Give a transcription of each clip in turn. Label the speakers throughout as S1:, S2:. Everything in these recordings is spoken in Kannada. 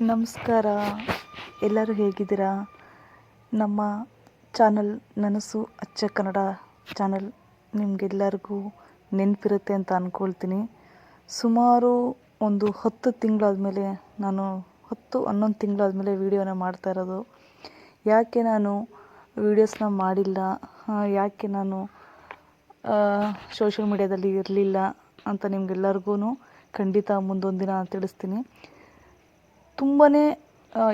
S1: ನಮಸ್ಕಾರ. ಎಲ್ಲರೂ ಹೇಗಿದ್ದೀರಾ? ನಮ್ಮ ಚಾನಲ್ ನನಸು ಅಚ್ಚ ಕನ್ನಡ ಚಾನಲ್ ನಿಮಗೆಲ್ಲರಿಗೂ ನೆನಪಿರುತ್ತೆ ಅಂತ ಅಂದ್ಕೊಳ್ತೀನಿ ಸುಮಾರು ಒಂದು ಹತ್ತು ತಿಂಗಳಾದಮೇಲೆ ನಾನು ಹತ್ತು ಹನ್ನೊಂದು ತಿಂಗಳಾದಮೇಲೆ ವೀಡಿಯೋನ ಮಾಡ್ತಾ ಇರೋದು. ಯಾಕೆ ನಾನು ವೀಡಿಯೋಸ್ನ ಮಾಡಿಲ್ಲ? ಯಾಕೆ ನಾನು ಸೋಷಿಯಲ್ ಮೀಡ್ಯಾದಲ್ಲಿ ಇರಲಿಲ್ಲ ಅಂತ ನಿಮ್ಗೆಲ್ಲರಿಗೂ ಖಂಡಿತ ಮುಂದೊಂದು ದಿನ ತಿಳಿಸ್ತೀನಿ. ತುಂಬಾ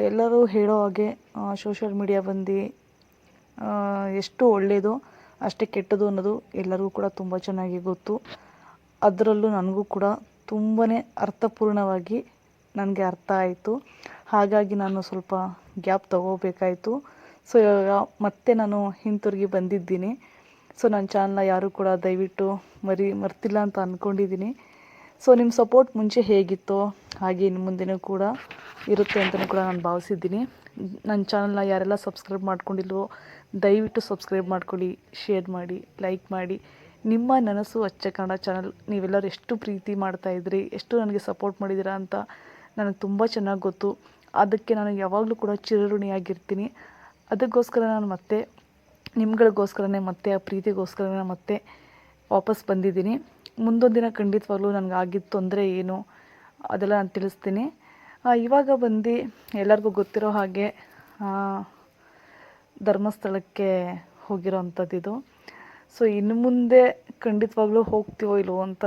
S1: ಎಲ್ಲರೂ ಹೇಳೋ ಹಾಗೆ ಸೋಷಿಯಲ್ ಮೀಡಿಯಾ ಬಂದು ಎಷ್ಟು ಒಳ್ಳೆಯದು ಅಷ್ಟೇ ಕೆಟ್ಟದು ಅನ್ನೋದು ಎಲ್ಲರಿಗೂ ಕೂಡ ತುಂಬ ಚೆನ್ನಾಗಿ ಗೊತ್ತು. ಅದರಲ್ಲೂ ನನಗೂ ಕೂಡ ತುಂಬಾ ಅರ್ಥಪೂರ್ಣವಾಗಿ ನನಗೆ ಅರ್ಥ ಆಯಿತು. ಹಾಗಾಗಿ ನಾನು ಸ್ವಲ್ಪ ಗ್ಯಾಪ್ ತಗೋಬೇಕಾಯಿತು. ಸೊ ಇವಾಗ ಮತ್ತೆ ನಾನು ಹಿಂತಿರುಗಿ ಬಂದಿದ್ದೀನಿ. ಸೊ ನನ್ನ ಚಾನಲ್ನ ಯಾರೂ ಕೂಡ ದಯವಿಟ್ಟು ಮರಿ, ಮರ್ತಿಲ್ಲ ಅಂತ ಅಂದ್ಕೊಂಡಿದ್ದೀನಿ ಸೊ ನಿಮ್ಮ ಸಪೋರ್ಟ್ ಮುಂಚೆ ಹೇಗಿತ್ತೋ ಹಾಗೆ ಇನ್ನು ಮುಂದೆನೂ ಕೂಡ ಇರುತ್ತೆ ಅಂತಲೂ ಕೂಡ ನಾನು ಭಾವಿಸಿದ್ದೀನಿ. ನನ್ನ ಚಾನಲ್ನ ಯಾರೆಲ್ಲ ಸಬ್ಸ್ಕ್ರೈಬ್ ಮಾಡ್ಕೊಂಡಿಲ್ವೋ, ದಯವಿಟ್ಟು ಸಬ್ಸ್ಕ್ರೈಬ್ ಮಾಡ್ಕೊಳ್ಳಿ ಶೇರ್ ಮಾಡಿ ಲೈಕ್ ಮಾಡಿ. ನಿಮ್ಮ ನನಸು ಅಚ್ಚ ಕನ್ನಡ ಚಾನಲ್ ನೀವೆಲ್ಲರೂ ಎಷ್ಟು ಪ್ರೀತಿ ಮಾಡ್ತಾ ಇದ್ರಿ, ಎಷ್ಟು ನನಗೆ ಸಪೋರ್ಟ್ ಮಾಡಿದ್ದೀರಾ ಅಂತ ನನಗೆ ತುಂಬ ಚೆನ್ನಾಗಿ ಗೊತ್ತು. ಅದಕ್ಕೆ ನಾನು ಯಾವಾಗಲೂ ಕೂಡ ಚಿರಋಣಿಯಾಗಿರ್ತೀನಿ. ಅದಕ್ಕೋಸ್ಕರ ನಾನು ಮತ್ತೆ, ನಿಮ್ಗಳಿಗೋಸ್ಕರನೇ ಮತ್ತೆ, ಆ ಪ್ರೀತಿಗೋಸ್ಕರನೇ ಮತ್ತೆ ವಾಪಸ್ ಬಂದಿದ್ದೀನಿ. ಮುಂದೊಂದು ದಿನ ಖಂಡಿತವಾಗ್ಲೂ ನನಗೆ ಆಗಿದ್ದ ತೊಂದರೆ ಏನು, ಅದೆಲ್ಲ ನಾನು ತಿಳಿಸ್ತೀನಿ. ಇವಾಗ ಬಂದು ಎಲ್ಲರಿಗೂ ಗೊತ್ತಿರೋ ಹಾಗೆ ಧರ್ಮಸ್ಥಳಕ್ಕೆ ಹೋಗಿರೋ ಅಂಥದ್ದಿದು ಸೊ, ಇನ್ನು ಮುಂದೆ ಖಂಡಿತವಾಗ್ಲೂ ಹೋಗ್ತೀವೋ ಇಲ್ವೋ ಅಂತ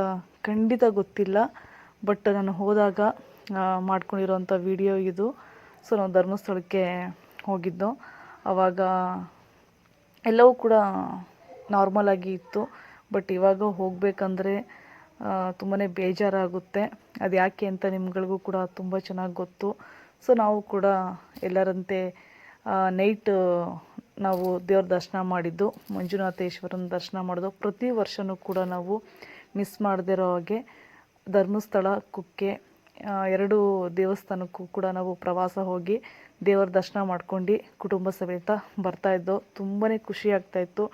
S1: ಖಂಡಿತ ಗೊತ್ತಿಲ್ಲ. ಬಟ್ ನಾನು ಹೋದಾಗ ಮಾಡ್ಕೊಂಡಿರೋವಂಥ ವಿಡಿಯೋ ಇದು. ಸೊ, ನಾವು ಧರ್ಮಸ್ಥಳಕ್ಕೆ ಹೋಗಿದ್ದು. ಆವಾಗ ಎಲ್ಲವೂ ಕೂಡ ನಾರ್ಮಲ್ ಆಗಿ ಇತ್ತು. ಬಟ್ ಇವಾಗ ಹೋಗಬೇಕಂದ್ರೆ ತುಂಬಾ ಬೇಜಾರಾಗುತ್ತೆ. ಅದು ಯಾಕೆ ಅಂತ ನಿಮ್ಗಳಿಗೂ ಕೂಡ ತುಂಬ ಚೆನ್ನಾಗಿ ಗೊತ್ತು. ಸೊ, ನಾವು ಕೂಡ ಎಲ್ಲರಂತೆ ನೈಟ್, ನಾವು ದೇವ್ರ ದರ್ಶನ ಮಾಡಿದ್ದು, ಮಂಜುನಾಥೇಶ್ವರನ ದರ್ಶನ ಮಾಡೋದು ಪ್ರತಿ ವರ್ಷವೂ ಕೂಡ ನಾವು ಮಿಸ್ ಮಾಡದಿರೋ ಹಾಗೆ ಧರ್ಮಸ್ಥಳ, ಕುಕ್ಕೆ ಎರಡು ದೇವಸ್ಥಾನಕ್ಕೂ ಕೂಡ ನಾವು ಪ್ರವಾಸ ಹೋಗಿ ದೇವರ ದರ್ಶನ ಮಾಡ್ಕೊಂಡು ಕುಟುಂಬ ಸಮೇತ ಬರ್ತಾಯಿದ್ದೋ ತುಂಬಾ ಖುಷಿ ಆಗ್ತಾಯಿತ್ತು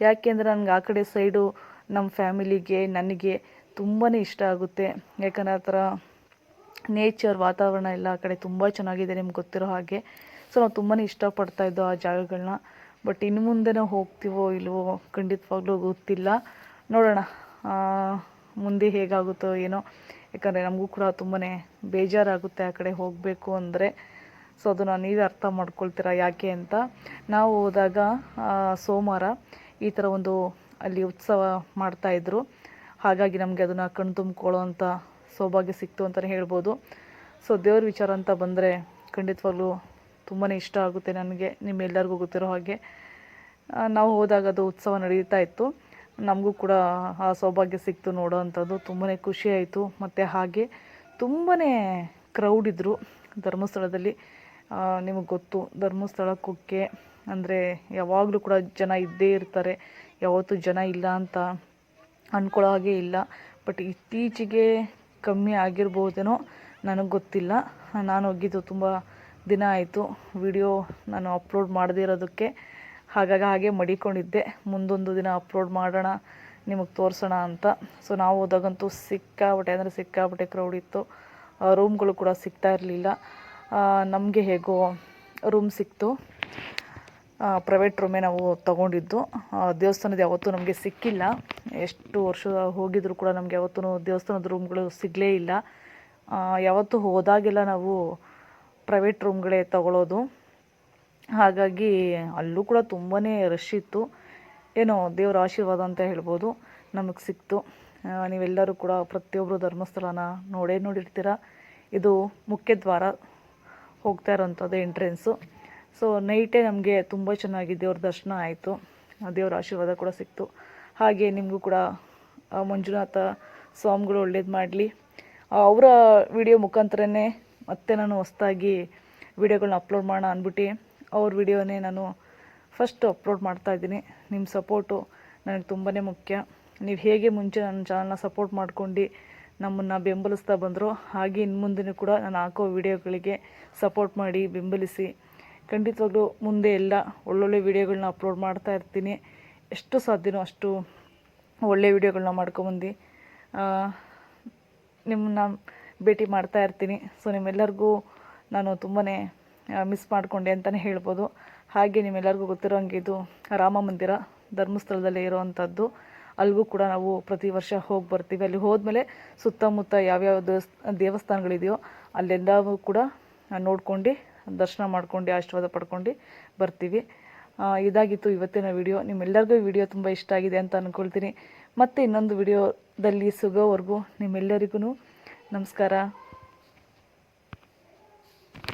S1: ಯಾಕೆಂದರೆ ನನಗೆ ಆ ಕಡೆ ಸೈಡು ನಮ್ಮ ಫ್ಯಾಮಿಲಿಗೆ, ನನಗೆ ತುಂಬಾ ಇಷ್ಟ ಆಗುತ್ತೆ. ಯಾಕಂದರೆ ಆ ಥರ ನೇಚರ್ ವಾತಾವರಣ ಎಲ್ಲ ಆ ಕಡೆ ತುಂಬ ಚೆನ್ನಾಗಿದೆ ನಿಮ್ಗೆ ಗೊತ್ತಿರೋ ಹಾಗೆ. ಸೊ ನಾವು ತುಂಬಾ ಇಷ್ಟಪಡ್ತಾ ಇದ್ದೋ ಆ ಜಾಗಗಳನ್ನ ಬಟ್ ಇನ್ನು ಮುಂದೆ ನಾವು ಹೋಗ್ತೀವೋ ಇಲ್ವೋ ಖಂಡಿತವಾಗ್ಲೂ ಗೊತ್ತಿಲ್ಲ. ನೋಡೋಣ ಮುಂದೆ ಹೇಗಾಗುತ್ತೋ ಏನೋ. ಯಾಕಂದರೆ ನಮಗೂ ಕೂಡ ತುಂಬಾ ಬೇಜಾರಾಗುತ್ತೆ ಆ ಕಡೆ ಹೋಗಬೇಕು ಅಂದರೆ. ಸೊ ಅದನ್ನು ನೀವೇ ಅರ್ಥ ಮಾಡ್ಕೊಳ್ತೀರಾ ಯಾಕೆ ಅಂತ. ನಾವು ಹೋದಾಗ ಸೋಮವಾರ ಈ ಥರ ಒಂದು ಅಲ್ಲಿ ಉತ್ಸವ ಮಾಡ್ತಾಯಿದ್ರು ಹಾಗಾಗಿ ನಮಗೆ ಅದನ್ನು ಕಣ್ ತುಂಬಿಕೊಳ್ಳೋ ಅಂಥ ಸೌಭಾಗ್ಯ ಸಿಕ್ತು ಅಂತಲೇ ಹೇಳ್ಬೋದು. ಸೊ ದೇವ್ರ ವಿಚಾರ ಅಂತ ಬಂದರೆ ಖಂಡಿತವಾಗ್ಲೂ ತುಂಬಾ ಇಷ್ಟ ಆಗುತ್ತೆ ನನಗೆ, ನಿಮ್ಮೆಲ್ಲರಿಗೂ ಗೊತ್ತಿರೋ ಹಾಗೆ. ನಾವು ಹೋದಾಗ ಅದು ಉತ್ಸವ ನಡೀತಾ ಇತ್ತು. ನಮಗೂ ಕೂಡ ಆ ಸೌಭಾಗ್ಯ ಸಿಕ್ತು ನೋಡೋ ಅಂಥದ್ದು. ತುಂಬಾ ಖುಷಿ ಆಯಿತು. ಮತ್ತು ಹಾಗೆ ತುಂಬಾ ಕ್ರೌಡ್ ಇದ್ದರು ಧರ್ಮಸ್ಥಳದಲ್ಲಿ. ನಿಮಗೆ ಗೊತ್ತು ಧರ್ಮಸ್ಥಳ ಕುಕ್ಕೆ ಅಂದರೆ ಯಾವಾಗಲೂ ಕೂಡ ಜನ ಇದ್ದೇ ಇರ್ತಾರೆ. ಯಾವತ್ತೂ ಜನ ಇಲ್ಲ ಅಂತ ಅಂದ್ಕೊಳ್ಳೋ ಹಾಗೆ ಇಲ್ಲ. ಬಟ್ ಇತ್ತೀಚೆಗೆ ಕಮ್ಮಿ ಆಗಿರ್ಬೋದೇನೋ ನನಗೆ ಗೊತ್ತಿಲ್ಲ. ನಾನು ಹೋಗಿದ್ದು ತುಂಬ ದಿನ ಆಯಿತು. ವಿಡಿಯೋ ನಾನು ಅಪ್ಲೋಡ್ ಮಾಡದೇ ಇರೋದಕ್ಕೆ. ಹಾಗಾಗಿ ಹಾಗೆ ಮಡಿಕೊಂಡಿದ್ದೆ. ಮುಂದೊಂದು ದಿನ ಅಪ್ಲೋಡ್ ಮಾಡೋಣ, ನಿಮಗೆ ತೋರಿಸೋಣ ಅಂತ. ಸೊ ನಾವು ಹೋದಾಗಂತೂ ಸಿಕ್ಕಾಬಟ್ಟೆ ಅಂದರೆ ಸಿಕ್ಕಾಬಟ್ಟೆ ಕ್ರೌಡ್ ಇತ್ತು. ರೂಮ್ಗಳು ಕೂಡ ಸಿಗ್ತಾ ಇರಲಿಲ್ಲ. ನಮಗೆ ಹೇಗೋ ರೂಮ್ ಸಿಕ್ತು. ಪ್ರೈವೇಟ್ ರೂಮೇ ನಾವು ತೊಗೊಂಡಿದ್ದು. ದೇವಸ್ಥಾನದ ಯಾವತ್ತೂ ನಮಗೆ ಸಿಕ್ಕಿಲ್ಲ. ಎಷ್ಟು ವರ್ಷ ಹೋಗಿದ್ರು ಕೂಡ ನಮಗೆ ಯಾವತ್ತೂ ದೇವಸ್ಥಾನದ ರೂಮ್ಗಳು ಸಿಗಲೇ ಇಲ್ಲ. ಯಾವತ್ತೂ ಹೋದಾಗೆಲ್ಲ ನಾವು ಪ್ರೈವೇಟ್ ರೂಮ್ಗಳೇ ತಗೊಳ್ಳೋದು ಹಾಗಾಗಿ ಅಲ್ಲೂ ಕೂಡ ತುಂಬಾ ರಶ್ ಇತ್ತು. ಏನೋ ದೇವರ ಆಶೀರ್ವಾದ ಅಂತ ಹೇಳ್ಬೋದು. ನಮಗೆ ಸಿಕ್ತು. ನೀವೆಲ್ಲರೂ ಕೂಡ ಪ್ರತಿಯೊಬ್ಬರು ಧರ್ಮಸ್ಥಳನ ನೋಡೇ ನೋಡಿರ್ತೀರ. ಇದು ಮುಖ್ಯ ದ್ವಾರ ಹೋಗ್ತಾ ಇರೋವಂಥದ್ದು ಎಂಟ್ರೆನ್ಸು ಸೊ ನೈಟೇ ನಮಗೆ ತುಂಬ ಚೆನ್ನಾಗಿ ದೇವ್ರ ದರ್ಶನ ಆಯಿತು. ದೇವ್ರ ಆಶೀರ್ವಾದ ಕೂಡ ಸಿಕ್ತು. ಹಾಗೆ ನಿಮಗೂ ಕೂಡ ಮಂಜುನಾಥ ಸ್ವಾಮಿಗಳು ಒಳ್ಳೇದು ಮಾಡಲಿ. ಅವರ ವಿಡಿಯೋ ಮುಖಾಂತರನೇ ಮತ್ತೆ ನಾನು ಹೊಸ್ದಾಗಿ ವಿಡಿಯೋಗಳನ್ನ ಅಪ್ಲೋಡ್ ಮಾಡೋಣ ಅಂದ್ಬಿಟ್ಟು, ಅವ್ರ ವಿಡಿಯೋನೇ ನಾನು ಫಸ್ಟ್ ಅಪ್ಲೋಡ್ ಮಾಡ್ತಾ ಇದ್ದೀನಿ. ನಿಮ್ಮ ಸಪೋರ್ಟು ನನಗೆ ತುಂಬಾ ಮುಖ್ಯ. ನೀವು ಹೇಗೆ ಮುಂಚೆ ನನ್ನ ಚಾನಲ್ನ ಸಪೋರ್ಟ್ ಮಾಡ್ಕೊಂಡು, ನಮ್ಮನ್ನು ಬೆಂಬಲಿಸ್ತಾ ಬಂದರು ಹಾಗೆ ಇನ್ನು ಮುಂದೆ ಕೂಡ ನಾನು ಹಾಕೋ ವಿಡಿಯೋಗಳಿಗೆ ಸಪೋರ್ಟ್ ಮಾಡಿ, ಬೆಂಬಲಿಸಿ. ಖಂಡಿತವಾಗ್ಲೂ ಮುಂದೆ ಎಲ್ಲ ಒಳ್ಳೊಳ್ಳೆ ವೀಡಿಯೋಗಳನ್ನ ಅಪ್ಲೋಡ್ ಮಾಡ್ತಾ ಇರ್ತೀನಿ. ಎಷ್ಟು ಸಾಧ್ಯನೋ ಅಷ್ಟು ಒಳ್ಳೆ ವೀಡಿಯೋಗಳನ್ನ ಮಾಡ್ಕೊಂಬಂದು. ನಿಮ್ಮನ್ನ ಭೇಟಿ ಮಾಡ್ತಾ ಇರ್ತೀನಿ. ಸೊ ನಿಮ್ಮೆಲ್ಲರಿಗೂ ನಾನು ತುಂಬಾ ಮಿಸ್ ಮಾಡಿಕೊಂಡೆ ಅಂತಲೇ ಹೇಳ್ಬೋದು. ಹಾಗೆ ನಿಮ್ಮೆಲ್ಲರಿಗೂ ಗೊತ್ತಿರೋ ಹಂಗೆ ಇದು ರಾಮ ಮಂದಿರ, ಧರ್ಮಸ್ಥಳದಲ್ಲೇ ಇರೋವಂಥದ್ದು ಅಲ್ಲಿಗೂ ಕೂಡ ನಾವು ಪ್ರತಿ ವರ್ಷ ಹೋಗಿ ಬರ್ತೀವಿ. ಅಲ್ಲಿ ಹೋದ್ಮೇಲೆ ಸುತ್ತಮುತ್ತ ಯಾವ್ಯಾವ ದೇವಸ್, ದೇವಸ್ಥಾನಗಳಿದೆಯೋ ಅಲ್ಲೆಲ್ಲವೂ ಕೂಡ ನೋಡ್ಕೊಂಡು ದರ್ಶನ ಮಾಡ್ಕೊಂಡು, ಆಶೀರ್ವಾದ ಪಡ್ಕೊಂಡು ಬರ್ತೀವಿ. ಇದಾಗಿತ್ತು ಇವತ್ತಿನ ವಿಡಿಯೋ. ನಿಮ್ಮೆಲ್ಲರಿಗೂ ವಿಡಿಯೋ ತುಂಬ ಇಷ್ಟ ಆಗಿದೆ ಅಂತ ಅಂದ್ಕೊಳ್ತೀನಿ ಮತ್ತೆ ಇನ್ನೊಂದು ವಿಡಿಯೋದಲ್ಲಿ ಸಿಗೋವರೆಗೂ ನಿಮ್ಮೆಲ್ಲರಿಗೂ ನಮಸ್ಕಾರ.